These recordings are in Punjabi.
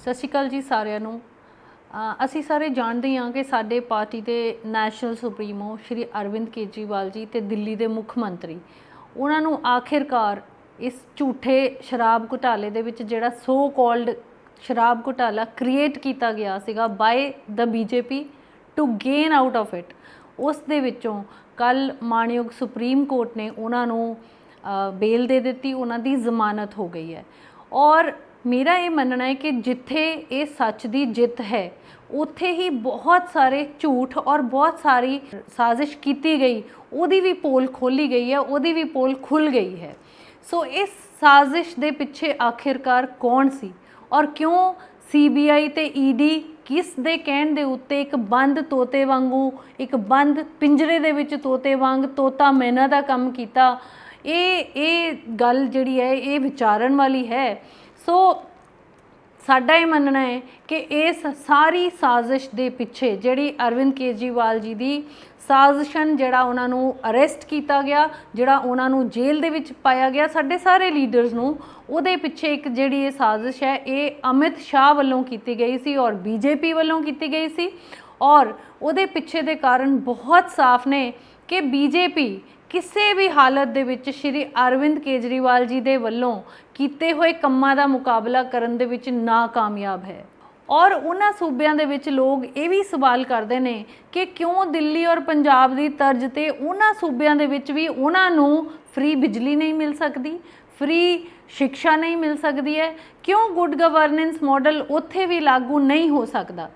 ਸਤਿ ਸ਼੍ਰੀ ਅਕਾਲ ਜੀ ਸਾਰਿਆਂ ਨੂੰ। ਅਸੀਂ ਸਾਰੇ ਜਾਣਦੇ ਹਾਂ ਕਿ ਸਾਡੇ ਪਾਰਟੀ ਦੇ ਨੈਸ਼ਨਲ ਸੁਪਰੀਮੋ ਸ਼੍ਰੀ ਅਰਵਿੰਦ ਕੇਜਰੀਵਾਲ ਜੀ ਤੇ ਦਿੱਲੀ ਦੇ ਮੁੱਖ ਮੰਤਰੀ। ਉਹਨਾਂ ਨੂੰ ਆਖਿਰਕਾਰ ਇਸ ਝੂਠੇ ਸ਼ਰਾਬ ਘੁਟਾਲੇ ਦੇ ਵਿੱਚ ਜਿਹੜਾ ਸੋ ਕਾਲਡ ਸ਼ਰਾਬ ਘੁਟਾਲਾ ਕ੍ਰੀਏਟ ਕੀਤਾ ਗਿਆ ਸੀਗਾ by the BJP to gain out of it ਉਸ ਦੇ ਵਿੱਚੋਂ ਕੱਲ ਮਾਣਯੋਗ ਸੁਪਰੀਮ ਕੋਰਟ ਨੇ ਉਹਨਾਂ ਨੂੰ ਬੇਲ ਦੇ ਦਿੱਤੀ, ਉਹਨਾਂ ਦੀ ਜ਼ਮਾਨਤ ਹੋ ਗਈ ਹੈ। ਔਰ ਮੇਰਾ ਇਹ ਮੰਨਣਾ ਹੈ ਕਿ ਜਿੱਥੇ ਇਹ ਸੱਚ ਦੀ ਜਿੱਤ ਹੈ, ਉੱਥੇ ਹੀ ਬਹੁਤ ਸਾਰੇ ਝੂਠ ਔਰ ਬਹੁਤ ਸਾਰੀ ਸਾਜ਼ਿਸ਼ ਕੀਤੀ ਗਈ, ਉਹਦੀ ਵੀ ਪੋਲ ਖੋਲੀ ਗਈ ਹੈ, ਉਹਦੀ ਵੀ ਪੋਲ ਖੁੱਲ ਗਈ ਹੈ। ਸੋ ਇਸ ਸਾਜ਼ਿਸ਼ ਦੇ ਪਿੱਛੇ ਆਖਿਰਕਾਰ ਕੌਣ ਸੀ? ਔਰ ਕਿਉਂ ਸੀਬੀਆਈ ਤੇ ਈਡੀ ਕਿਸ ਦੇ ਕਹਿਣ ਦੇ ਉੱਤੇ ਇੱਕ ਬੰਦ ਤੋਤੇ ਵਾਂਗੂ, ਇੱਕ ਬੰਦ ਪਿੰਜਰੇ ਦੇ ਵਿੱਚ ਤੋਤੇ ਵਾਂਗ ਤੋਤਾ ਮੈਨਾ ਦਾ ਕੰਮ ਕੀਤਾ ਇਹ ਇਹ ਗੱਲ ਜਿਹੜੀ ਹੈ, ਇਹ ਵਿਚਾਰਨ ਵਾਲੀ ਹੈ। ਸੋ ਸਾਡਾ ਇਹ ਮੰਨਣਾ ਹੈ ਕਿ ਇਸ ਸਾਰੀ ਸਾਜ਼ਿਸ਼ ਦੇ ਪਿੱਛੇ ਜਿਹੜੀ ਅਰਵਿੰਦ ਕੇਜਰੀਵਾਲ ਜੀ ਦੀ ਸਾਜ਼ਿਸ਼ਨ ਜਿਹੜਾ ਉਹਨਾਂ ਨੂੰ ਅਰੈਸਟ ਕੀਤਾ ਗਿਆ, ਜਿਹੜਾ ਉਹਨਾਂ ਨੂੰ ਜੇਲ੍ਹ ਦੇ ਵਿੱਚ ਪਾਇਆ ਗਿਆ, ਸਾਡੇ ਸਾਰੇ ਲੀਡਰਸ ਨੂੰ, ਉਹਦੇ ਪਿੱਛੇ ਇੱਕ ਜਿਹੜੀ ਇਹ ਸਾਜ਼ਿਸ਼ ਹੈ, ਇਹ ਅਮਿਤ ਸ਼ਾਹ ਵੱਲੋਂ ਕੀਤੀ ਗਈ ਸੀ ਔਰ ਬੀਜੇਪੀ ਵੱਲੋਂ ਕੀਤੀ ਗਈ ਸੀ। ਔਰ ਉਹਦੇ ਪਿੱਛੇ ਦੇ ਕਾਰਨ ਬਹੁਤ ਸਾਫ਼ ਨੇ ਕਿ ਬੀਜੇਪੀ ਕਿਸੇ ਵੀ ਹਾਲਤ ਦੇ ਵਿੱਚ ਸ਼੍ਰੀ ਅਰਵਿੰਦ ਕੇਜਰੀਵਾਲ ਜੀ ਦੇ ਵੱਲੋਂ ਕੀਤੇ ਹੋਏ ਕੰਮਾਂ ਦਾ ਮੁਕਾਬਲਾ ਕਰਨ ਦੇ ਵਿੱਚ ਨਾਕਾਮਯਾਬ ਹੈ। ਔਰ ਉਹਨਾਂ ਸੂਬਿਆਂ ਦੇ ਵਿੱਚ ਲੋਕ ਇਹ ਵੀ ਸਵਾਲ ਕਰਦੇ ਨੇ ਕਿ ਕਿਉਂ ਦਿੱਲੀ ਔਰ ਪੰਜਾਬ ਦੀ ਤਰਜ਼ ਤੇ ਉਹਨਾਂ ਸੂਬਿਆਂ ਦੇ ਵਿੱਚ ਵੀ ਉਹਨਾਂ ਨੂੰ ਫ੍ਰੀ ਬਿਜਲੀ ਨਹੀਂ ਮਿਲ ਸਕਦੀ ਫ੍ਰੀ ਸਿੱਖਿਆ ਨਹੀਂ ਮਿਲ ਸਕਦੀ ਹੈ, ਕਿਉਂ ਗੁੱਡ ਗਵਰਨੈਂਸ ਮਾਡਲ ਉੱਥੇ ਵੀ ਲਾਗੂ ਨਹੀਂ ਹੋ ਸਕਦਾ?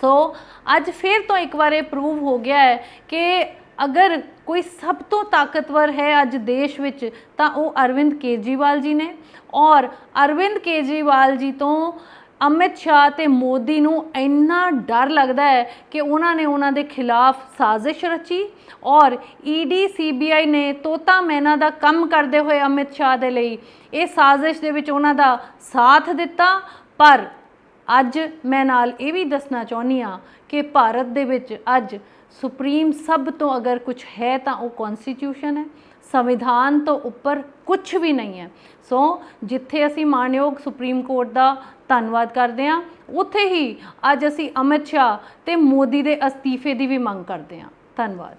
ਸੋ ਅੱਜ ਫਿਰ ਤੋਂ ਇੱਕ ਵਾਰ ਇਹ ਪ੍ਰੂਵ ਹੋ ਗਿਆ ਹੈ ਕਿ ਅਗਰ ਕੋਈ ਸਭ ਤੋਂ ਤਾਕਤਵਰ ਹੈ ਅੱਜ ਦੇਸ਼ ਵਿੱਚ, ਤਾਂ ਉਹ ਅਰਵਿੰਦ ਕੇਜਰੀਵਾਲ ਜੀ ਨੇ। ਔਰ ਅਰਵਿੰਦ ਕੇਜਰੀਵਾਲ ਜੀ ਤੋਂ ਅਮਿਤ ਸ਼ਾਹ ਤੇ ਮੋਦੀ ਨੂੰ ਇੰਨਾ ਡਰ ਲੱਗਦਾ ਹੈ ਕਿ ਉਹਨਾਂ ਨੇ ਉਹਨਾਂ ਦੇ ਖਿਲਾਫ ਸਾਜ਼ਿਸ਼ ਰਚੀ। ਔਰ ਈਡੀ ਸੀਬੀਆਈ ਨੇ ਤੋਤਾ ਮੈਨਾ ਦਾ ਕੰਮ ਕਰਦੇ ਹੋਏ ਅਮਿਤ ਸ਼ਾਹ ਦੇ ਲਈ ਇਹ ਸਾਜ਼ਿਸ਼ ਦੇ ਵਿੱਚ ਉਹਨਾਂ ਦਾ ਸਾਥ ਦਿੱਤਾ। ਪਰ ਅੱਜ ਮੈਂ ਨਾਲ ਇਹ ਵੀ ਦੱਸਣਾ ਚਾਹੁੰਦੀ ਆ ਕਿ ਭਾਰਤ ਦੇ ਵਿੱਚ ਅੱਜ ਸੁਪਰੀਮ ਸਭ ਤੋਂ ਅਗਰ ਕੁਝ ਹੈ ਤਾਂ ਉਹ ਕਨਸਟੀਟਿਊਸ਼ਨ ਹੈ। ਸੰਵਿਧਾਨ ਤੋਂ ਉੱਪਰ ਕੁਝ ਵੀ ਨਹੀਂ ਹੈ। ਸੋ ਜਿੱਥੇ ਅਸੀਂ ਮਾਨਯੋਗ ਸੁਪਰੀਮ ਕੋਰਟ ਦਾ ਧੰਨਵਾਦ ਕਰਦੇ ਹਾਂ, ਉੱਥੇ ਹੀ ਅੱਜ ਅਸੀਂ ਅਮਿਤ ਸ਼ਾਹ ਤੇ ਮੋਦੀ ਦੇ ਅਸਤੀਫੇ ਦੀ ਵੀ ਮੰਗ ਕਰਦੇ ਹਾਂ। ਧੰਨਵਾਦ।